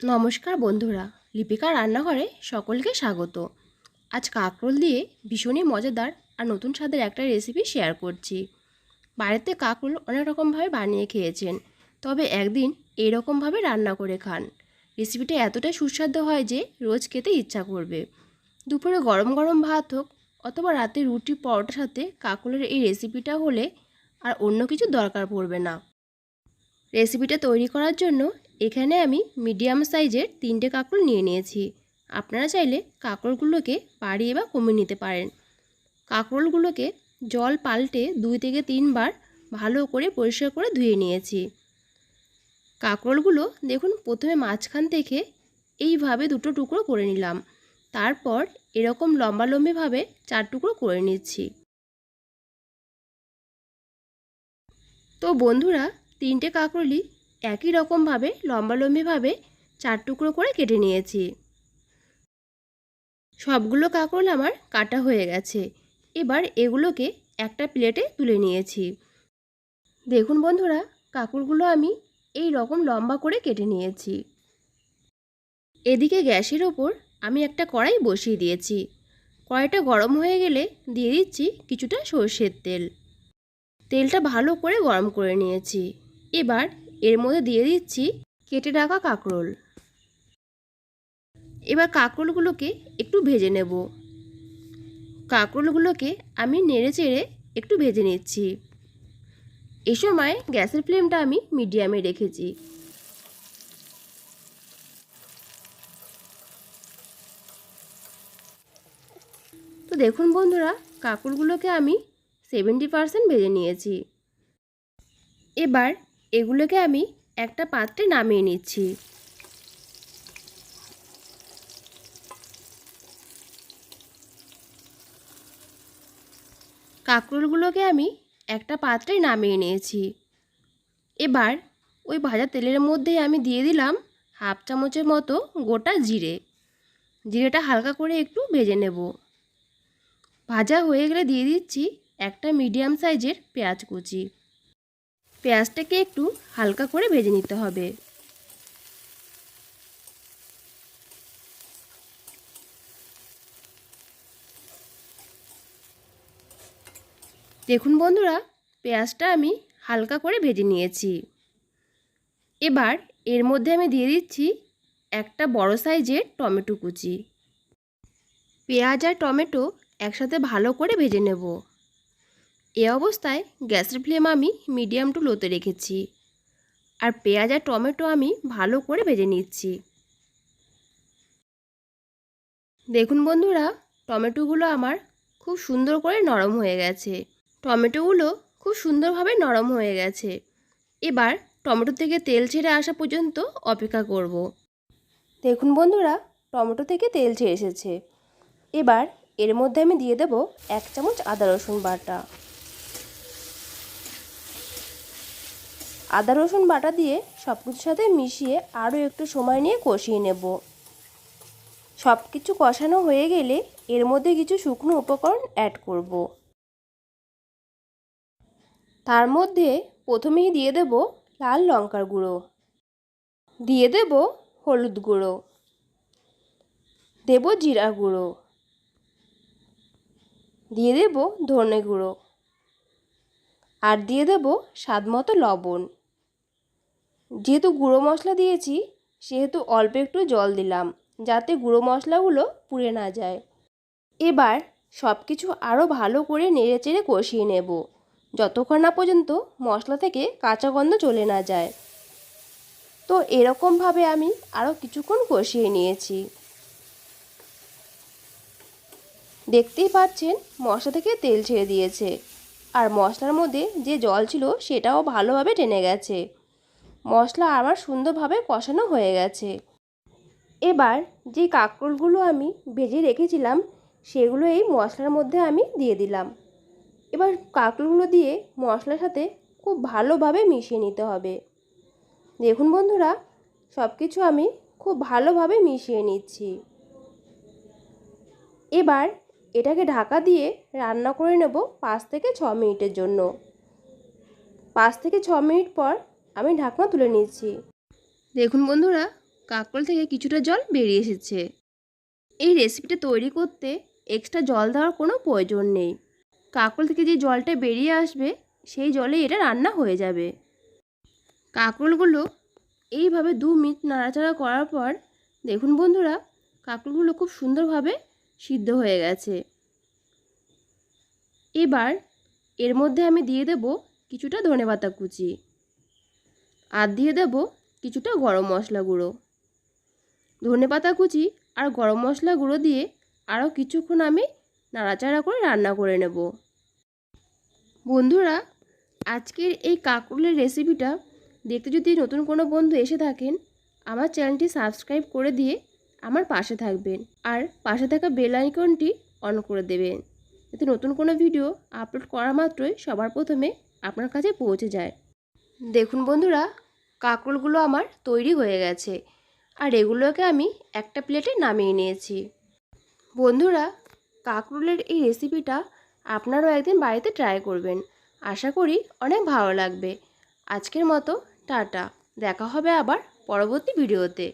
নমস্কার বন্ধুরা লিপিকা রান্নাঘরে সকলকে স্বাগত। আজ কাঁকরোল দিয়ে ভীষণই মজাদার আর নতুন স্বাদের একটা রেসিপি শেয়ার করছি। বাড়িতে কাঁকরোল অনেক রকমভাবে বানিয়ে খেয়েছেন, তবে একদিন এইরকমভাবে রান্না করে খান। রেসিপিটা এতটাই সুস্বাদু হয় যে রোজ খেতে ইচ্ছা করবে। দুপুরে গরম গরম ভাত হোক অথবা রাতে রুটি, পরোটার সাথে কাঁকরোলের এই রেসিপিটা হলে আর অন্য কিছু দরকার পড়বে না। রেসিপিটা তৈরি করার জন্য এখানে আমি মিডিয়াম সাইজের তিনটে কাঁকরোল নিয়ে নিয়েছি। আপনারা চাইলে কাঁকরোলগুলোকে বাড়িয়ে বা কমিয়ে নিতে পারেন। কাঁকরোলগুলোকে জল পাল্টে দুই থেকে তিনবার ভালো করে পরিষ্কার করে ধুয়ে নিয়েছি। কাঁকরোলগুলো দেখুন প্রথমে মাঝখান থেকে এইভাবে দুটো টুকরো করে নিলাম। তারপর এরকম লম্বালম্বিভাবে চার টুকরো করে নিচ্ছি। তো বন্ধুরা, তিনটে কাঁকরোলই একই রকমভাবে, লম্বালম্বিভাবে চার টুকরো করে কেটে নিয়েছি। সবগুলো কাঁকরোল আমার কাটা হয়ে গেছে। এবার এগুলোকে একটা প্লেটে তুলে নিয়েছি। দেখুন বন্ধুরা, কাঁকরোলগুলো আমি এই রকম লম্বা করে কেটে নিয়েছি। এদিকে গ্যাসের ওপর আমি একটা কড়াই বসিয়ে দিয়েছি। কড়াইটা গরম হয়ে গেলে দিয়ে দিচ্ছি কিছুটা সর্ষের তেল। তেলটা ভালো করে গরম করে নিয়েছি। এবার এর মধ্যে দিয়ে দিচ্ছি কেটে রাখা কাঁকরোল। এবার কাঁকরোলগুলোকে একটু ভেজে নেব। কাঁকরোলগুলোকে আমি নেড়ে চেড়ে একটু ভেজে নিচ্ছি। এ সময় গ্যাসের ফ্লেমটা আমি মিডিয়ামে রেখেছি। তো দেখুন বন্ধুরা, কাঁকরোলগুলোকে আমি সেভেন্টি পারসেন্ট ভেজে নিয়েছি। এবার এগুলোকে আমি একটা পাত্রে নামিয়ে নিচ্ছি। কাঁকরোলগুলোকে আমি একটা পাত্রে নামিয়ে নিয়েছি। এবার ওই ভাজা তেলের মধ্যে আমি দিয়ে দিলাম হাফ চামচের মতো গোটা জিরে। জিরেটা হালকা করে একটু ভেজে নেব। ভাজা হয়ে গেলে দিয়ে দিচ্ছি একটা মিডিয়াম সাইজের পেঁয়াজ কুচি। পেঁয়াজটাকে একটু হালকা করে ভেজে নিতে হবে। দেখুন বন্ধুরা, পেঁয়াজটা আমি হালকা করে ভেজে নিয়েছি। এবার এর মধ্যে আমি দিয়ে দিচ্ছি একটা বড় সাইজের টমেটো কুচি। পেঁয়াজ আর টমেটো একসাথে ভালো করে ভেজে নেব। এ অবস্থায় গ্যাসের ফ্লেম আমি মিডিয়াম টু লোতে রেখেছি আর পেঁয়াজ আর টমেটো আমি ভালো করে ভেজে নিচ্ছি। দেখুন বন্ধুরা, টমেটোগুলো আমার খুব সুন্দর করে নরম হয়ে গেছে। টমেটোগুলো খুব সুন্দরভাবে নরম হয়ে গেছে। এবার টমেটো থেকে তেল ছেড়ে আসা পর্যন্ত অপেক্ষা করব। দেখুন বন্ধুরা, টমেটো থেকে তেল ছেড়ে এসেছে। এবার এর মধ্যে আমি দিয়ে দেব এক চামচ আদা রসুন বাটা। আদা, রসুন বাটা দিয়ে সব কিছুর সাথে মিশিয়ে আরও একটু সময় নিয়ে কষিয়ে নেব। সব কিছু কষানো হয়ে গেলে এর মধ্যে কিছু শুকনো উপকরণ অ্যাড করব। তার মধ্যে প্রথমেই দিয়ে দেব লাল লঙ্কার গুঁড়ো। দিয়ে দেব হলুদ গুঁড়ো। দেব জিরা গুঁড়ো। দিয়ে দেব ধনে গুঁড়ো। আর দিয়ে দেব স্বাদ মতো লবণ। যেহেতু গুঁড়ো মশলা দিয়েছি, সেহেতু অল্প একটু জল দিলাম, যাতে গুঁড়ো মশলাগুলো পুড়ে না যায়। এবার সব কিছু আরও ভালো করে নেড়ে চেড়ে কষিয়ে নেব, যতক্ষণ না পর্যন্ত মশলা থেকে কাঁচা গন্ধ চলে না যায়। তো এরকমভাবে আমি আরও কিছুক্ষণ কষিয়ে নিয়েছি। দেখতেই পাচ্ছেন মশলা থেকে তেল ছেড়ে দিয়েছে। আর মশলার মধ্যে যে জল ছিল সেটাও ভালোভাবে টেনে গেছে। মশলা আমার সুন্দরভাবে কষানো হয়ে গেছে। এবার যে কাঁকরোলগুলো আমি ভেজে রেখেছিলাম, সেগুলো এই মশলার মধ্যে আমি দিয়ে দিলাম। এবার কাঁকরোলগুলো দিয়ে মশলার সাথে খুব ভালোভাবে মিশিয়ে নিতে হবে। দেখুন বন্ধুরা সব কিছু আমি খুব ভালোভাবে মিশিয়ে নিচ্ছি। এবার এটাকে ঢাকা দিয়ে রান্না করে নেব পাঁচ থেকে ছ মিনিটের জন্য। পাঁচ থেকে ছ মিনিট পর আমি ঢাকনা তুলে নিচ্ছি। দেখুন বন্ধুরা, কাঁকরোল থেকে কিছুটা জল বেরিয়ে এসেছে। এই রেসিপিটা তৈরি করতে এক্সট্রা জল দেওয়ার কোনো প্রয়োজন নেই। কাঁকরোল থেকে যে জলটা বেরিয়ে আসবে, সেই জলে এটা রান্না হয়ে যাবে। কাঁকরোলগুলো এইভাবে দু মিনিট নাড়াচাড়া করার পর, দেখুন বন্ধুরা, কাঁকরোলগুলো খুব সুন্দরভাবে সিদ্ধ হয়ে গেছে। এবার এর মধ্যে আমি দিয়ে দেব কিছুটা ধনেপাতা কুচি আর দিয়ে দেব কিছুটা গরম মশলা গুঁড়ো। ধনেপাতা কুচি আর গরম মশলা গুঁড়ো দিয়ে আরও কিছুক্ষণ আমি নাড়াচাড়া করে রান্না করে নেব। বন্ধুরা, আজকের এই কাঁকরোলের রেসিপিটা দেখতে যদি নতুন কোনো বন্ধু এসে থাকেন, আমার চ্যানেলটি সাবস্ক্রাইব করে দিয়ে আমার পাশে থাকবেন। আর পাশে থাকা বেল আইকনটি অন করে দেবেন। যাতে নতুন কোনো ভিডিও আপলোড করা মাত্রই সবার প্রথমে আপনার কাছে পৌঁছে যায়। দেখুন বন্ধুরা, কাঁকরোলগুলো আমার তৈরি হয়ে গেছে। আর এগুলোকে আমি একটা প্লেটে নামিয়ে নিয়েছি। বন্ধুরা, কাঁকরোলের এই রেসিপিটা আপনারাও একদিন বাড়িতে ট্রাই করবেন। আশা করি অনেক ভালো লাগবে। আজকের মতো টাটা। দেখা হবে আবার পরবর্তী ভিডিওতে।